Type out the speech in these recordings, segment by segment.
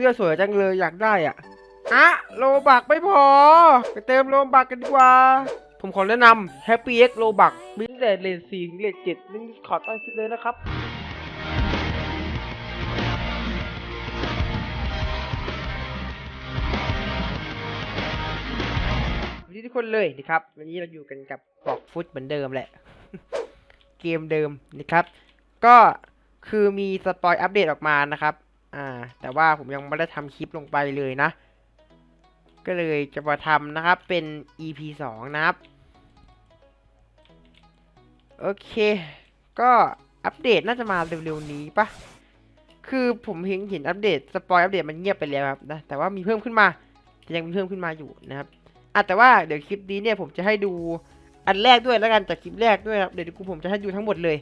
สื้อสวยจังเลยอยากได้อะอะโลบักไม่พอ ไปเติมโลบักกันดีกว่า ผมขอแนะนำ Happy X โลบักมีตั้งแต่เลทสี่ถึงเลทเจ็ดลิงขอใต้คลิปเลยนะครับวัสดีทุกคนเลยนะครับ วันนี้เราอยู่กันกับบอกฟุตเหมือนเดิมแหละ เกมเดิมนะครับ ก็คือมีสปอยอัปเดตออกมานะครับ อ่า แต่ว่าผมยังไม่ได้ทำคลิปลงไปเลยนะ ก็เลยจะมาทำนะครับ เป็น EP สองนะครับ โอเค ก็อัปเดตน่าจะมาเร็วๆนี้ปะคือผมเห็นเห็นอัปเดตสปอยอัปเดตมันเงียบไปแล้วครับนะ แต่ว่ามีเพิ่มขึ้นมา ยังมีเพิ่มขึ้นมาอยู่นะครับอะแต่ว่าเดี๋ยวคลิปนี้เนี่ยผมจะให้ดูอันแรกด้วยแล้วกันจากคลิปแรกด้วยครับ เดี๋ยวกูผมจะให้ดูทั้งหมดเลย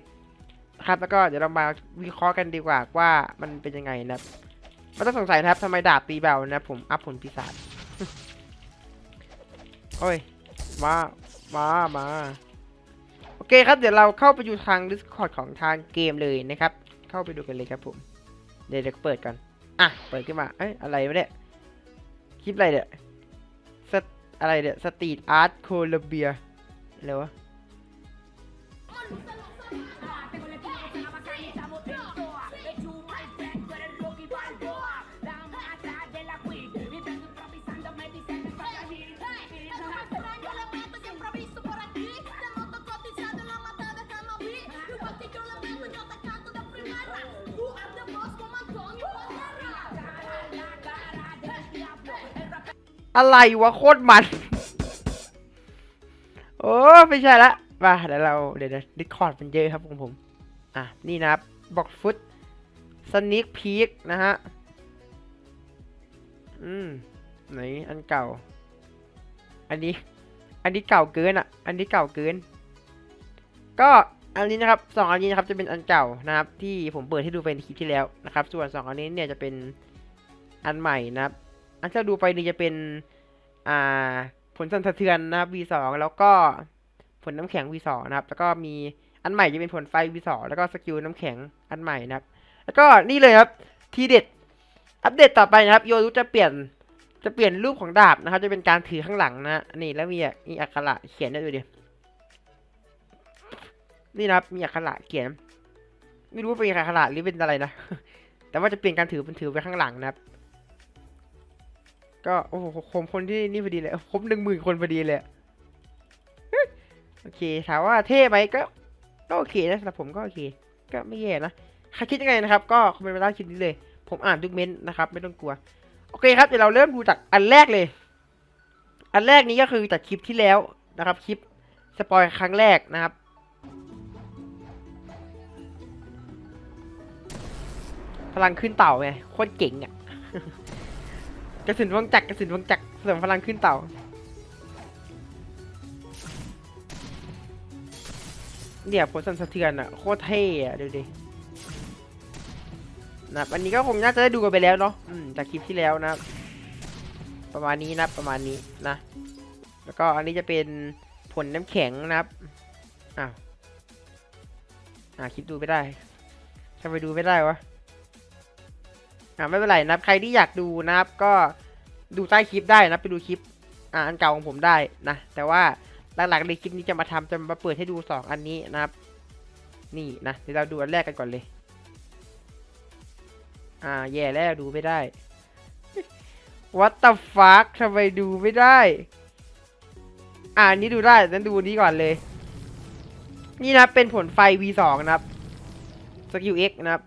ครับแล้วก็เดี๋ยวเรามาวิเคราะห์กันดีกว่าว่ามันเป็นยังไงนะครับไม่ต้องสงสัยนะครับทำไมดาบตีเบานะผมอัพผลปีศาจโอ้ยมามามาโอเคครับเดี๋ยวเราเข้าไปดูทาง Discord ของทางเกมเลยนะครับ เข้าไปดูกันเลยครับผม เดี๋ยวเดี๋ยวเปิดก่อนอะเปิดขึ้นมาเอ้ยอะไรวะเนี่ยคลิปอะไรเนี่ยสอะไรเนี่ยสตรีทอาร์ตโคลเบียอะไรวะ อะไรวะโคตรมัน โอ้ไม่ใช่ละมาเดี๋ยวเราเดี๋ยวดิคอร์ดมันเยอะครับของผม อะ นี่นะครับบอกฟุตสนิคพีคนะฮะ อืม ไหน อันเก่า อันนี้ อันนี้เก่าเกินอะ อันนี้เก่าเกิน ก็อันนี้นะครับสองอันนี้นะครับจะเป็นอันเก่านะครับ ที่ผมเปิดให้ดูไปในคลิปที่แล้วนะครับ ส่วนสองอันนี้เนี่ยจะเป็นอันใหม่นะครับ อันที่เราดูไปนี่จะเป็น อ่า ผลสั่นสะเทือนนะครับ V2 แล้วก็ผลน้ำแข็ง V2 นะครับ แล้วก็มีอันใหม่จะเป็นผลไฟ V2 แล้วก็สกิลน้ำแข็งอันใหม่นะครับ แล้วก็นี่เลยครับทีเด็ดอัปเดตต่อไปนะครับโยรุจะเปลี่ยนจะเปลี่ยนรูปของดาบนะครับ จะเป็นการถือข้างหลังนะนี่แล้วมีอะมีอักขระเขียนได้ดูดินี่นะครับมีอักขระเขียน ไม่รู้ว่าเป็นอักขระหรือเป็นอะไรนะแต่ว่าจะเปลี่ยนการถือเป็นถือไว้ข้างหลังนะครับ ก็โอ้โหคมคนที่นี่พอดีเลยครบหนึ่งหมื่นคนพอดีเลยโอเคถามว่าเท่ไหมก็ก็โอเคนะสำหรับผมก็โอเค ก็ไม่แย่นะใครคิดยังไงนะครับ ก็คอมเมนต์มาใต้คลิปนี้เลย ผมอ่านทุกเม้นต์นะครับ ไม่ต้องกลัว โอเคครับเดี๋ยวเราเริ่มดูจากอันแรกเลย อันแรกนี้ก็คือจากคลิปที่แล้วนะครับคลิปสปอยครั้งแรกนะครับพลังขึ้นเต่าไงโคตรเก่งอะ กระสุนวงจักรกระสุนวงจักรเสริมพลังขึ้นเต่าเนี่ยวผลสั่นสะเทือนอะโคตรเท่อะดูดินะอันนี้ก็คงน่าจะได้ดูกันไปแล้วเนาะจากคลิปที่แล้วนะ ประมาณนี้นะประมาณนี้นะ แล้วก็อันนี้จะเป็นผลน้ำแข็งนะครับอ้าวอ่าคลิปดูไม่ได้ทำไมดูไม่ได้วะ อ่าไม่เป็นไรนะครับใครที่อยากดูนะครับ ก็ดูใต้คลิปได้นะไปดูคลิปอ่าอันเก่าของผมได้นะแต่ว่าหลักๆในคลิปนี้จะมาทำจะมาเปิดให้ดูสองอันนี้นะครับ นี่นะเดี๋ยวเราดูอันแรกกันก่อนเลย อ่าแย่แล้วดูไม่ได้ What the fuck ทำไมดูไม่ได้ อ่านี้ดูได้งั้นดูนนี้ก่อนเลย นี่นะเป็นผลไฟ V2 นะครับสกิล X นะครับ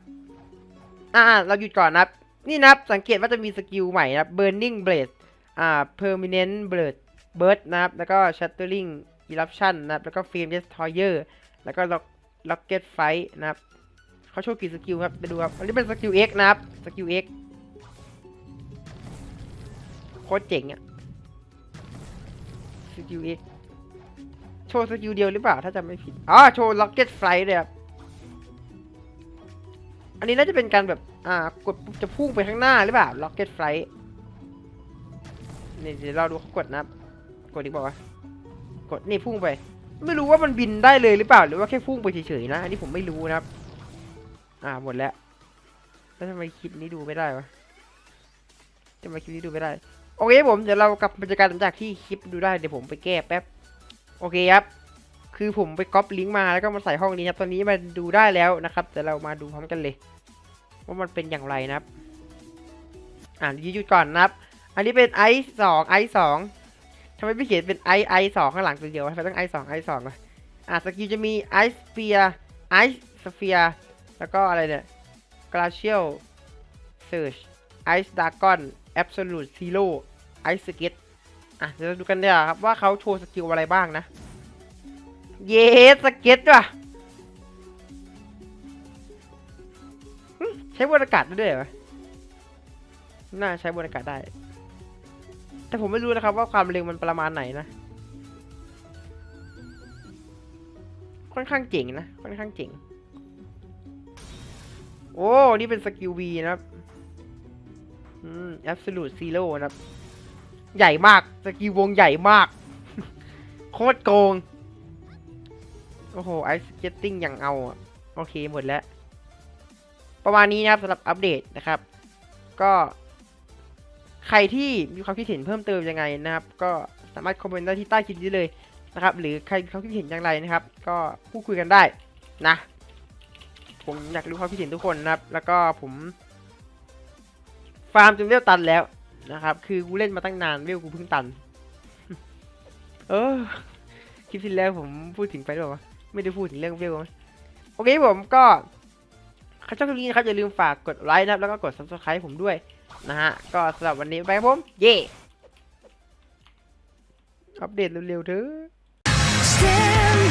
อ่าเราหยุดก่อนนะครับ นี่นะครับสังเกตว่าจะมีสกิลใหม่นะครับ Burning Blade อ่า Permanent Blade Burst นะครับ แล้วก็ Shattering Eruption นะครับ แล้วก็ Flame Destroyer แล้วก็ Rock Rocket Fight นะครับเขาโชว์กี่สกิลครับไปดูครับ อันนี้เป็นสกิล X นะครับ สกิล X โคตรเจ๋งอะสกิล X โชว์สกิลเดียวหรือเปล่า ถ้าจำไม่ผิด อ๋อ โชว์ Rocket Flight เลยครับ อันนี้น่าจะเป็นการแบบ อ่ากดปุ๊บจะพุ่งไปข้างหน้าหรือเปล่า Rocket Flight นี่เดี๋ยวเราดูเขากดนะกดดีบอกว่ากดนี่พุ่งไป ไม่รู้ว่ามันบินได้เลยหรือเปล่า หรือว่าแค่พุ่งไปเฉยๆนะอันนี้ผมไม่รู้นะครับ อ่าหมดแล้วแล้วทำไมคลิปนี้ดูไม่ได้วะทำไมคลิปนี้ดูไม่ได้โอเคผมเดี๋ยวเรากลับบรรยากาศหลังจากที่คลิปดูได้เดี๋ยวผมไปแก้แป๊บโอเคครับ คือผมไปก๊อปลิงก์มาแล้วก็มาใส่ห้องนี้ครับตอนนี้มันดูได้แล้วนะครับเดี๋ยวเรามาดูพร้อมกันเลย ว่ามันเป็นอย่างไรนะครับ อ่านยืดก่อนนะครับ อันนี้เป็นไอซ์สองไอซ์สองทำไมไม่เขียนเป็นไอไอสองข้างหลังตัวเดียวทำไมต้องไอสองไอสองอะอะสกิลจะมีไอซ์เฟียไอซ์สเฟียแล้วก็อะไรเนี่ยกราเชียลเซิร์ชไอซ์ดากอนแอบสูตซีโร่ไอซ์สเก็ตอะเดี๋ยวเราดูกันเนี่ยครับว่าเขาโชว์สกิลอะไรบ้างนะ เยสสเก็ตว่ะใช้บนอากาศได้ด้วยเหรอน่าใช้บนอากาศได้ แต่ผมไม่รู้นะครับว่าความเร็วมันประมาณไหนนะ ค่อนข้างเจ๋งนะ ค่อนข้างเจ๋ง โอ้ นี่เป็นสกิล V นะครับ อืม absolute zero นะครับ ใหญ่มาก สกิลวงใหญ่มาก โคตรโกง โอ้โหไอสเก็ตติ้งอย่างเอาโอเคหมดแล้ว ประมาณนี้นะครับสำหรับอัปเดตนะครับ ก็ใครที่มีความคิดเห็นเพิ่มเติมยังไงนะครับ ก็สามารถคอมเมนต์ได้ที่ใต้คลิปนี้เลยนะครับ หรือใครมีความคิดเห็นอย่างไรนะครับ ก็พูดคุยกันได้นะ ผมอยากรู้ความคิดเห็นทุกคนนะครับ แล้วก็ผมฟาร์มจนเวลตันแล้วนะครับ คือกูเล่นมาตั้งนานเวลกูเพิ่งตัน เออ คลิปที่แล้วผมพูดถึงไปหรือเปล่า ไม่ได้พูดถึงเรื่องเวลมั้ยโอเคผมก็ใครชอบคลิปนี้นะครับอย่าลืมฝากกดไลค์นะครับแล้วก็กด subscribe ผมด้วยนะฮะก็สำหรับวันนี้ไปครับผม เย่อัปเดตเร็วๆเถอะ